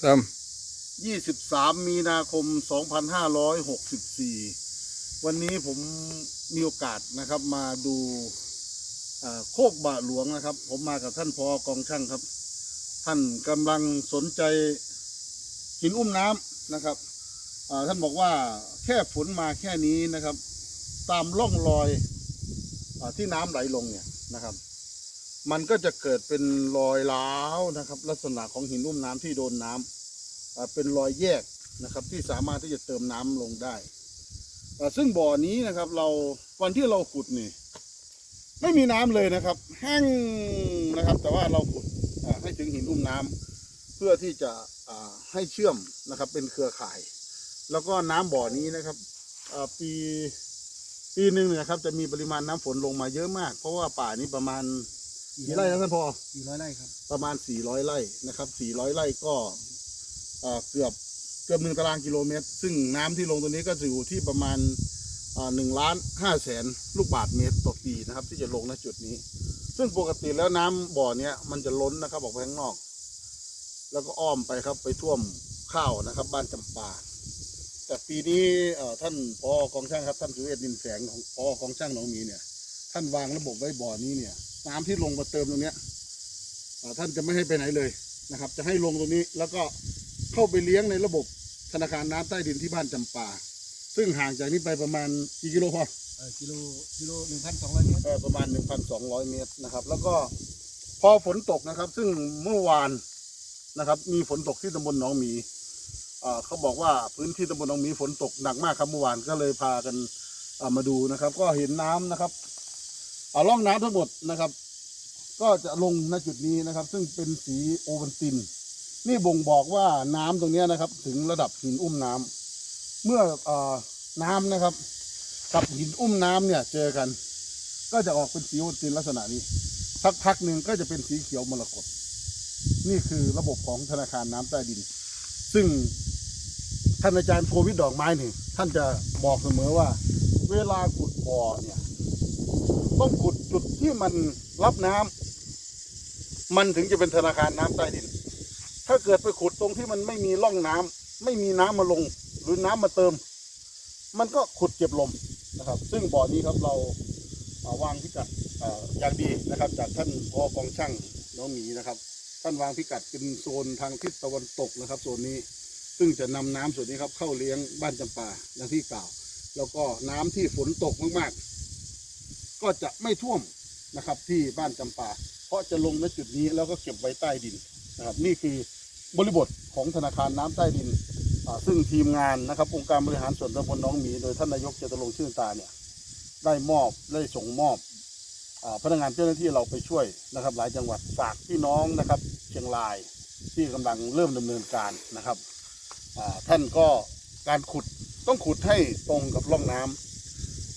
เติม23 มีนาคม 2564 วันนี้ผมมีโอกาสนะครับมาดูโคกบะหลวงนะครับ ผมมากับท่านพอกองช่างครับ ท่านกำลังสนใจหินอุ้มน้ำนะครับท่านบอกว่าแค่ฝนมาแค่นี้นะครับ ตามร่องรอยอที่น้ำไหลลงเนี่ยนะครับ มันก็จะเกิดเป็นรอยร้าวนะครับ ลักษณะของหินอุ้มน้ำที่โดนน้ำอ่าเป็นรอยแยกนะครับ ที่สามารถที่จะเติมน้ำลงได้ ซึ่งบ่อนี้นะครับ เราวันที่เราขุดนี่ ไม่มีน้ำเลยนะครับแห้งนะครับ แต่ว่าเราขุดให้ถึงหินอุ้มน้ำเพื่อที่จะให้เชื่อมนะครับ เป็นเครือข่าย แล้วก็น้ำบ่อนี้นะครับปีปีหนึ่งเนี่ยนะครับ จะมีปริมาณน้ำฝนลงมาเยอะมาก เพราะว่าป่านี้ประมาณ กี่ไร่นะท่านพอสี่ร้อยไร่ครับ ประมาณ 400 ไร่นะครับ400 ไร่ก็เอ่อเกือบเกือบหนึ่งตารางกิโลเมตร ซึ่งน้ำที่ลงตัวนี้ก็จะอยู่ที่ประมาณหนึ่งล้านห้าแสนลูกบาทเมตรต่อปีนะครับ ที่จะลงณจุดนี้ ซึ่งปกติแล้วน้ำบ่อเนี้ยมันจะล้นนะครับออกไปข้างนอก แล้วก็อ้อมไปครับไปท่วมข้าวนะครับ บ้านจำปา แต่ปีนี้เอ่อท่านพอกองช่างครับท่านสุเวศดินแสงของพอกองช่างหนองมีเนี่ย ท่านวางระบบไว้บ่อนี้เนี่ย น้ำที่ลงมาเติมตรงเนี้ยอ่าท่านจะไม่ให้ไปไหนเลยนะครับ จะให้ลงตรงนี้แล้วก็เข้าไปเลี้ยงในระบบธนาคารน้ำใต้ดินที่บ้านจำปา ซึ่งห่างจากนี้ไปประมาณกี่กิโลพอเออกิโลกิโลหนึ่งพันสองร้อยเมตรเออประมาณ1,200เมตรนะครับ แล้วก็พอฝนตกนะครับ ซึ่งเมื่อวานนะครับ มีฝนตกที่ตำบลหนองหมีอ่าเขาบอกว่าพื้นที่ตำบลหนองหมีฝนตกหนักมากครับเมื่อวานก็เลยพากันอ่ามาดูนะครับ ก็เห็นน้ำนะครับอ่า ร่องน้ำทั้งหมดนะครับ ก็จะลงณจุดนี้นะครับ ซึ่งเป็นสีโอวัลติน นี่บ่งบอกว่าน้ำตรงนี้นะครับ ถึงระดับหินอุ้มน้ำเมื่อเอน้ำนะครับ กับหินอุ้มน้ำเนี่ยเจอกัน ก็จะออกเป็นสีโอวัลตินลักษณะนี้สักพักหนึ่งก็จะเป็นสีเขียวมรกตนี่คือระบบของธนาคารน้ำใต้ดิน ซึ่งท่านอาจารย์โควิดดอกไม้นี่ท่านจะบอกเสมอว่า เวลาขุดบ่อเนี่ย ต้องขุดจุดที่มันรับน้ำมันถึงจะเป็นธนาคารน้ำใต้ดิน ถ้าเกิดไปขุดตรงที่มันไม่มีร่องน้ำไม่มีน้ำมาลง หรือน้ำมาเติม มันก็ขุดเก็บลมนะครับ ซึ่งบ่อนี้ครับเราาวางพิกัดออย่างดีนะครับ จากท่านพอกองช่างน้องหมีนะครับ ท่านวางพิกัดเป็นโซนทางทิศตะวันตกนะครับโซนนี้ซึ่งจะนำน้ำส่วนนี้ครับเข้าเลี้ยงบ้านจำปาอย่างที่กล่าว แล้วก็น้ำที่ฝนตกมากๆ ก็จะไม่ท่วมนะครับที่บ้านจำปา เพราะจะลงณจุดนี้แล้วก็เก็บไว้ใต้ดินนะครับนี่คือบริบทของธนาคารน้ำใต้ดินซึ่งทีมงานนะครับองค์การบริหารส่วนตำบลน้องหมี โดยท่านนายกเจตรงค์ชื่นตาเนี่ยได้มอบได้ส่งมอบอพนักงานเจ้าหน้าที่เราไปช่วยนะครับ หลายจังหวัดฝากพี่น้องนะครับ เชียงรายที่กำลังเริ่มดำเนินการนะครับท่านก็การขุดต้องขุดให้ตรงกับร่องน้ำ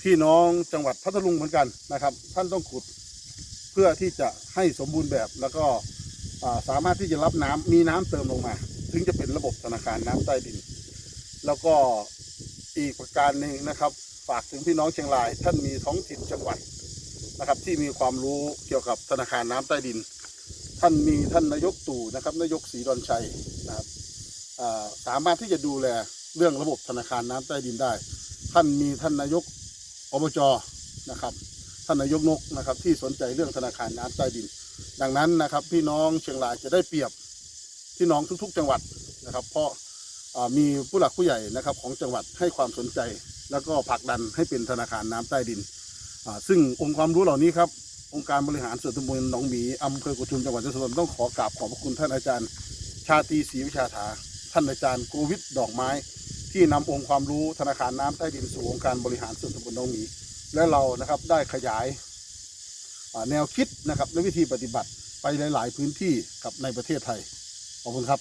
พี่น้องจังหวัดพัทลุงเหมือนกันนะครับ ท่านต้องขุดเพื่อที่จะให้สมบูรณ์แบบแล้วก็สามารถที่จะรับน้ำมีน้ำเติมลงมา ถึงจะเป็นระบบธนาคารน้ำใต้ดิน แล้วก็อีกประการหนึ่งนะครับ ฝากถึงพี่น้องเชียงราย ท่านมีท้องถิ่นจังหวัดนะครับ ที่มีความรู้เกี่ยวกับธนาคารน้ำใต้ดิน ท่านมีท่านนายกตู่นะครับนายกศรีดอนชัยนะครับสามารถที่จะดูแลเรื่องระบบธนาคารน้ำใต้ดินได้ ท่านมีท่านนายก อบจนะครับท่านนายกนกนะครับที่สนใจเรื่องธนาคารน้ำใต้ดิน ดังนั้นนะครับพี่น้องเชียงรายจะได้เปรียบพี่น้องทุก ๆ จังหวัดนะครับ เพราะมีผู้หลักผู้ใหญ่นะครับของจังหวัดให้ความสนใจ แล้วก็ผลักดันให้เป็นธนาคารน้ำใต้ดิน ซึ่งองค์ความรู้เหล่านี้ครับองค์การบริหารส่วนตำบลหนองหมีอำเภอกุทุมจังหวัดยโสธรต้องขอกราบขอบพระคุณท่านอาจารย์ ชาตีศรีวิชาถา ท่านอาจารย์โกวิทดอกไม้ ที่นำองค์ความรู้ธนาคารน้ำใต้ดินสู่องค์การบริหารส่วนตำบลหนองหมีและเรานะครับได้ขยายแนวคิดนะครับและวิธีปฏิบัติไปหลาย ๆ พื้นที่กับในประเทศไทยขอบคุณครับ